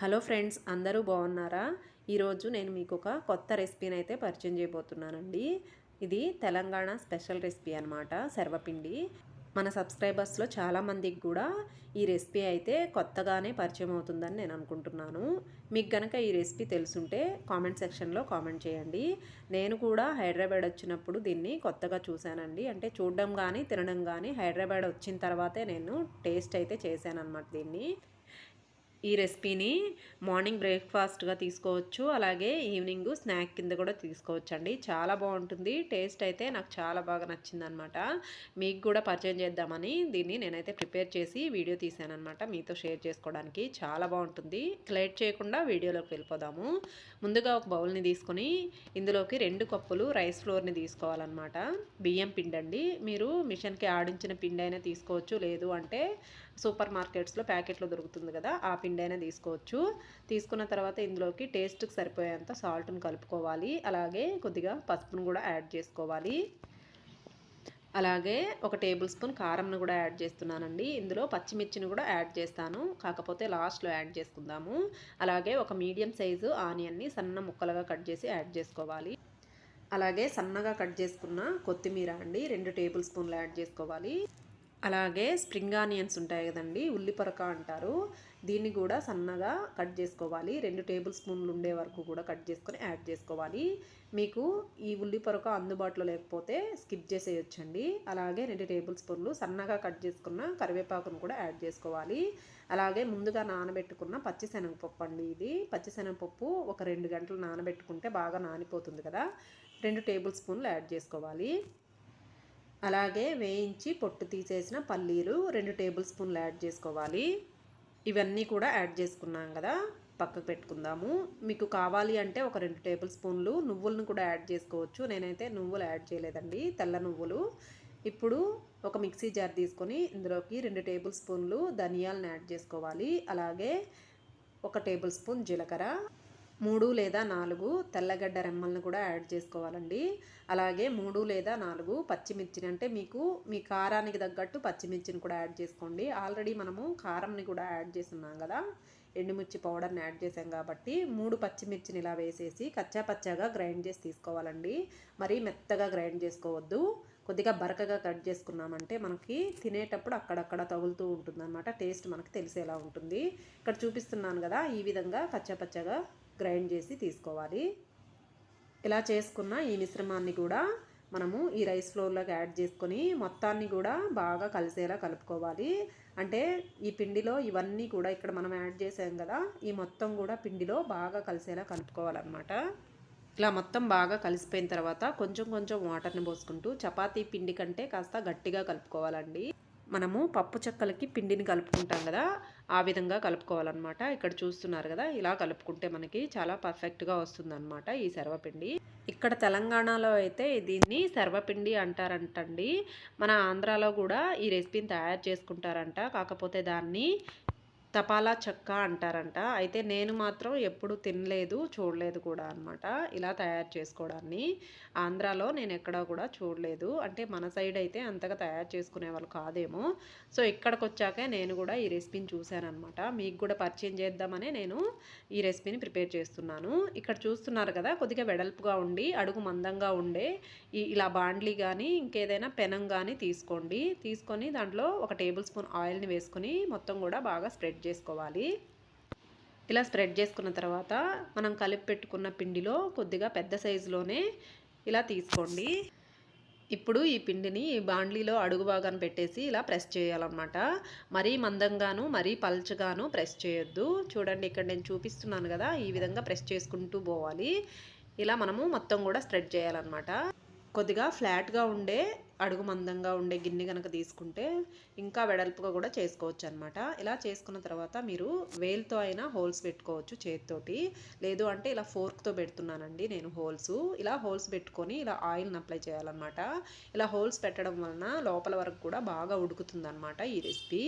Hello friends అందరూ బాగున్నారా? ఈరోజు నేను మీకు ఒక కొత్త రెసిపీని అయితే పరిచయం చేయబోతున్నానండి. ఇది తెలంగాణ స్పెషల్ రెసిపీ అనమాట సర్వపిండి. మన సబ్స్క్రైబర్స్లో చాలామందికి కూడా ఈ రెసిపీ అయితే కొత్తగానే పరిచయం అవుతుందని నేను అనుకుంటున్నాను. మీకు గనక ఈ రెసిపీ తెలుసుంటే కామెంట్ సెక్షన్లో కామెంట్ చేయండి. నేను కూడా హైదరాబాద్ వచ్చినప్పుడు దీన్ని కొత్తగా చూశానండి. అంటే చూడడం కానీ తినడం కానీ హైదరాబాద్ వచ్చిన తర్వాతే నేను టేస్ట్ అయితే చేశాను అనమాట దీన్ని. ఈ రెసిపీని మార్నింగ్ బ్రేక్ఫాస్ట్గా తీసుకోవచ్చు. అలాగే ఈవినింగ్ స్నాక్ కింద కూడా తీసుకోవచ్చు అండి చాలా బాగుంటుంది. టేస్ట్ అయితే నాకు చాలా బాగా నచ్చింది అనమాట మీకు కూడా పరిచయం చేద్దామని దీన్ని నేనైతే ప్రిపేర్ చేసి వీడియో తీసాను అనమాట మీతో షేర్ చేసుకోవడానికి చాలా బాగుంటుంది. లేట్ చేయకుండా వీడియోలోకి వెళ్ళిపోదాము. ముందుగా ఒక బౌల్ని తీసుకొని ఇందులోకి రెండు కప్పులు రైస్ ఫ్లోర్ని తీసుకోవాలన్నమాట బియ్యం పిండి అండి మీరు మిషన్కి ఆడించిన పిండి అయినా తీసుకోవచ్చు. లేదు అంటే సూపర్ మార్కెట్స్లో ప్యాకెట్లో దొరుకుతుంది కదా ఆ పిండి అయినా తీసుకోవచ్చు. తీసుకున్న తర్వాత ఇందులోకి టేస్ట్కి సరిపోయేంత సాల్ట్ని కలుపుకోవాలి. అలాగే కొద్దిగా పసుపును కూడా యాడ్ చేసుకోవాలి. అలాగే ఒక టేబుల్ స్పూన్ కారంను కూడా యాడ్ చేస్తున్నానండి. ఇందులో పచ్చిమిర్చిని కూడా యాడ్ చేస్తాను. కాకపోతే లాస్ట్లో యాడ్ చేసుకుందాము. అలాగే ఒక మీడియం సైజు ఆనియన్ని సన్న ముక్కలుగా కట్ చేసి యాడ్ చేసుకోవాలి. అలాగే సన్నగా కట్ చేసుకున్న కొత్తిమీర అండి రెండు టేబుల్ స్పూన్లు యాడ్ చేసుకోవాలి. అలాగే స్ప్రింగ్ ఆనియన్స్ ఉంటాయి కదండి ఉల్లిపొరక అంటారు. దీన్ని కూడా సన్నగా కట్ చేసుకోవాలి. రెండు టేబుల్ స్పూన్లు ఉండే వరకు కూడా కట్ చేసుకొని యాడ్ చేసుకోవాలి. మీకు ఈ ఉల్లిపరక అందుబాటులో లేకపోతే స్కిప్ చేసేయొచ్చండి. అలాగే రెండు టేబుల్ స్పూన్లు సన్నగా కట్ చేసుకున్న కరివేపాకును కూడా యాడ్ చేసుకోవాలి. అలాగే ముందుగా నానబెట్టుకున్న పచ్చిశనగపప్పు అండి ఇది. పచ్చిశనగపప్పు ఒక రెండు గంటలు నానబెట్టుకుంటే బాగా నానిపోతుంది కదా. రెండు టేబుల్ స్పూన్లు యాడ్ చేసుకోవాలి. అలాగే వేయించి పొట్టు తీసేసిన పల్లీలు రెండు టేబుల్ స్పూన్లు యాడ్ చేసుకోవాలి. ఇవన్నీ కూడా యాడ్ చేసుకున్నాం కదా పక్కకు పెట్టుకుందాము. మీకు కావాలి అంటే ఒక రెండు టేబుల్ స్పూన్లు నువ్వులను కూడా యాడ్ చేసుకోవచ్చు. నేనైతే నువ్వులు యాడ్ చేయలేదండి తెల్ల నువ్వులు. ఇప్పుడు ఒక మిక్సీ జార్ తీసుకొని ఇందులోకి రెండు టేబుల్ స్పూన్లు ధనియాలను యాడ్ చేసుకోవాలి. అలాగే ఒక టేబుల్ స్పూన్ జీలకర్ర. మూడు లేదా నాలుగు తెల్లగడ్డ రెమ్మలను కూడా యాడ్ చేసుకోవాలండి. అలాగే మూడు లేదా నాలుగు పచ్చిమిర్చిని అంటే మీకు మీ కారానికి తగ్గట్టు పచ్చిమిర్చిని కూడా యాడ్ చేసుకోండి. ఆల్రెడీ మనము కారంని కూడా యాడ్ చేస్తున్నాం కదా ఎండుమిర్చి పౌడర్ని యాడ్ చేసాం కాబట్టి మూడు పచ్చిమిర్చిని ఇలా వేసేసి కచ్చా పచ్చాగా గ్రైండ్ చేసి తీసుకోవాలండి. మరీ మెత్తగా గ్రైండ్ చేసుకోవద్దు. కొద్దిగా బరకగా కట్ చేసుకున్నామంటే మనకి తినేటప్పుడు అక్కడక్కడ తగులుతూ ఉంటుంది టేస్ట్ మనకి తెలిసేలా ఉంటుంది. ఇక్కడ చూపిస్తున్నాను కదా ఈ విధంగా కచ్చాపచ్చగా గ్రైండ్ చేసి తీసుకోవాలి. ఇలా చేసుకున్న ఈ మిశ్రమాన్ని కూడా మనము ఈ రైస్ ఫ్లోర్లోకి యాడ్ చేసుకొని మొత్తాన్ని కూడా బాగా కలిసేలా కలుపుకోవాలి. అంటే ఈ పిండిలో ఇవన్నీ కూడా ఇక్కడ మనం యాడ్ చేసాం కదా ఈ మొత్తం కూడా పిండిలో బాగా కలిసేలా కలుపుకోవాలన్నమాట. ఇలా మొత్తం బాగా కలిసిపోయిన తర్వాత కొంచెం కొంచెం వాటర్ని పోసుకుంటూ చపాతీ పిండి కంటే కాస్త గట్టిగా కలుపుకోవాలండి. మనము పప్పు చెక్కలకి పిండిని కలుపుకుంటాం కదా ఆ విధంగా కలుపుకోవాలన్నమాట. ఇక్కడ చూస్తున్నారు కదా ఇలా కలుపుకుంటే మనకి చాలా పర్ఫెక్ట్గా వస్తుందన్నమాట ఈ సర్వపిండి ఇక్కడ తెలంగాణలో అయితే దీన్ని సర్వపిండి అంటారంటండి. మన ఆంధ్రాలో కూడా ఈ రెసిపీని తయారు చేసుకుంటారంట. కాకపోతే దాన్ని తపాలా చెక్క అంటారంట. అయితే నేను మాత్రం ఎప్పుడు తినలేదు చూడలేదు కూడా అనమాట ఇలా తయారు చేసుకోవడాన్ని. ఆంధ్రాలో నేను ఎక్కడా కూడా చూడలేదు. అంటే మన సైడ్ అయితే అంతగా తయారు చేసుకునే వాళ్ళు కాదేమో. సో ఇక్కడికి వచ్చాకే నేను కూడా ఈ రెసిపీని చూశానమాట మీకు కూడా పరిచయం చేద్దామనే నేను ఈ రెసిపీని ప్రిపేర్ చేస్తున్నాను. ఇక్కడ చూస్తున్నారు కదా కొద్దిగా వెడల్పుగా ఉండి అడుగు మందంగా ఉండే ఇలా బాండ్లీ కానీ ఇంకేదైనా పెనం కానీ తీసుకోండి. తీసుకొని దాంట్లో ఒక టేబుల్ స్పూన్ ఆయిల్ని వేసుకొని మొత్తం కూడా బాగా స్ప్రెడ్ చేసుకోవాలి. ఇలా స్ప్రెడ్ చేసుకున్న తర్వాత మనం కలిపి పెట్టుకున్న పిండిలో కొద్దిగా పెద్ద సైజులోనే ఇలా తీసుకోండి. ఇప్పుడు ఈ పిండిని బాండ్లీలో అడుగు భాగాన్ని పెట్టేసి ఇలా ప్రెస్ చేయాలన్నమాట. మరీ మందంగాను మరీ పల్చగాను ప్రెస్ చేయొద్దు. చూడండి ఇక్కడ నేను చూపిస్తున్నాను కదా ఈ విధంగా ప్రెస్ చేసుకుంటూ పోవాలి. ఇలా మనము మొత్తం కూడా స్ప్రెడ్ చేయాలన్నమాట. కొద్దిగా ఫ్లాట్గా ఉండే అడుగు మందంగా ఉండే గిన్నె కనుక తీసుకుంటే ఇంకా వెడల్పుగా కూడా చేసుకోవచ్చు అనమాట ఇలా చేసుకున్న తర్వాత మీరు వేల్తో అయినా హోల్స్ పెట్టుకోవచ్చు చేతితోటి. లేదు అంటే ఇలా ఫోర్క్తో పెడుతున్నానండి నేను హోల్స్. ఇలా హోల్స్ పెట్టుకొని ఇలా ఆయిల్ని అప్లై చేయాలన్నమాట. ఇలా హోల్స్ పెట్టడం వలన లోపల వరకు కూడా బాగా ఉడుకుతుంది ఈ రెసిపీ.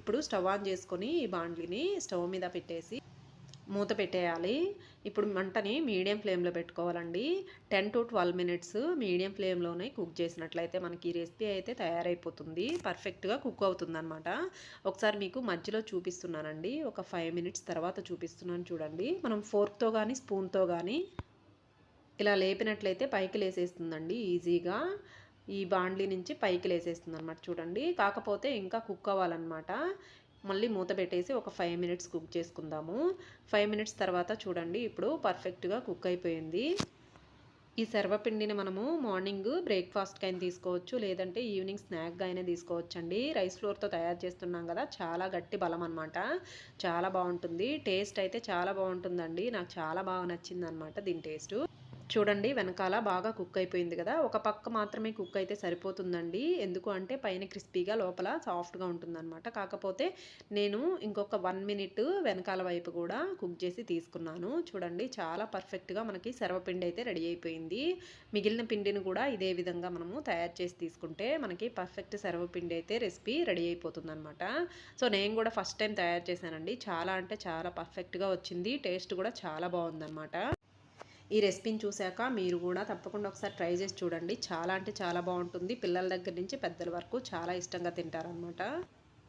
ఇప్పుడు స్టవ్ ఆన్ చేసుకొని ఈ బాండ్లీని స్టవ్ మీద పెట్టేసి మూత పెట్టేయాలి. ఇప్పుడు మంటని మీడియం ఫ్లేమ్లో పెట్టుకోవాలండి. Ten to twelve minutes medium ఫ్లేమ్లోనే కుక్ చేసినట్లయితే మనకి ఈ రెసిపీ అయితే తయారైపోతుంది. పర్ఫెక్ట్గా కుక్ అవుతుందన్నమాట. ఒకసారి మీకు మధ్యలో చూపిస్తున్నానండి. ఒక ఫైవ్ మినిట్స్ తర్వాత చూపిస్తున్నాను చూడండి. మనం ఫోర్క్తో కానీ స్పూన్తో కానీ ఇలా లేపినట్లయితే పైకి లేసేస్తుందండి ఈజీగా. ఈ బాండ్లీ నుంచి పైకి లేసేస్తుంది అనమాట చూడండి. కాకపోతే ఇంకా కుక్ అవ్వాలన్నమాట. మళ్ళీ మూత పెట్టేసి ఒక ఫైవ్ మినిట్స్ కుక్ చేసుకుందాము. ఫైవ్ మినిట్స్ తర్వాత చూడండి ఇప్పుడు పర్ఫెక్ట్గా కుక్ అయిపోయింది. ఈ సర్వపిండిని మనము మార్నింగ్ బ్రేక్ఫాస్ట్కి అయినా తీసుకోవచ్చు లేదంటే ఈవినింగ్ స్నాక్గా అయినా తీసుకోవచ్చండి. రైస్ ఫ్లోర్తో తయారు చేస్తున్నాం కదా చాలా గట్టి బలం అనమాట చాలా బాగుంటుంది. టేస్ట్ అయితే చాలా బాగుంటుందండి. నాకు చాలా బాగా నచ్చింది అనమాట దీని టేస్ట్ చూడండి వెనకాల బాగా కుక్ అయిపోయింది కదా. ఒక పక్క మాత్రమే కుక్ అయితే సరిపోతుందండి. ఎందుకు అంటే పైన క్రిస్పీగా లోపల సాఫ్ట్గా ఉంటుందన్నమాట. కాకపోతే నేను ఇంకొక వన్ మినిట్ వెనకాల వైపు కూడా కుక్ చేసి తీసుకున్నాను. చూడండి చాలా పర్ఫెక్ట్గా మనకి సర్వపిండి అయితే రెడీ అయిపోయింది. మిగిలిన పిండిని కూడా ఇదే విధంగా మనము తయారు చేసి తీసుకుంటే మనకి పర్ఫెక్ట్ సర్వపిండి అయితే రెసిపీ రెడీ అయిపోతుందన్నమాట. సో నేను కూడా ఫస్ట్ టైం తయారు చేశానండి. చాలా అంటే చాలా పర్ఫెక్ట్గా వచ్చింది. టేస్ట్ కూడా చాలా బాగుందన్నమాట. ఈ రెసిపీని చూశాక మీరు కూడా తప్పకుండా ఒకసారి ట్రై చేసి చూడండి. చాలా అంటే చాలా బాగుంటుంది. పిల్లల దగ్గర నుంచి పెద్దల వరకు చాలా ఇష్టంగా తింటారనమాట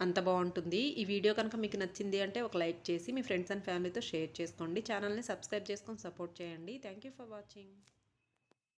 అంత బాగుంటుంది. ఈ వీడియో కనుక మీకు నచ్చింది అంటే ఒక లైక్ చేసి మీ ఫ్రెండ్స్ అండ్ ఫ్యామిలీతో షేర్ చేసుకోండి. ఛానల్ని సబ్స్క్రైబ్ చేసుకొని సపోర్ట్ చేయండి. Thank for watching.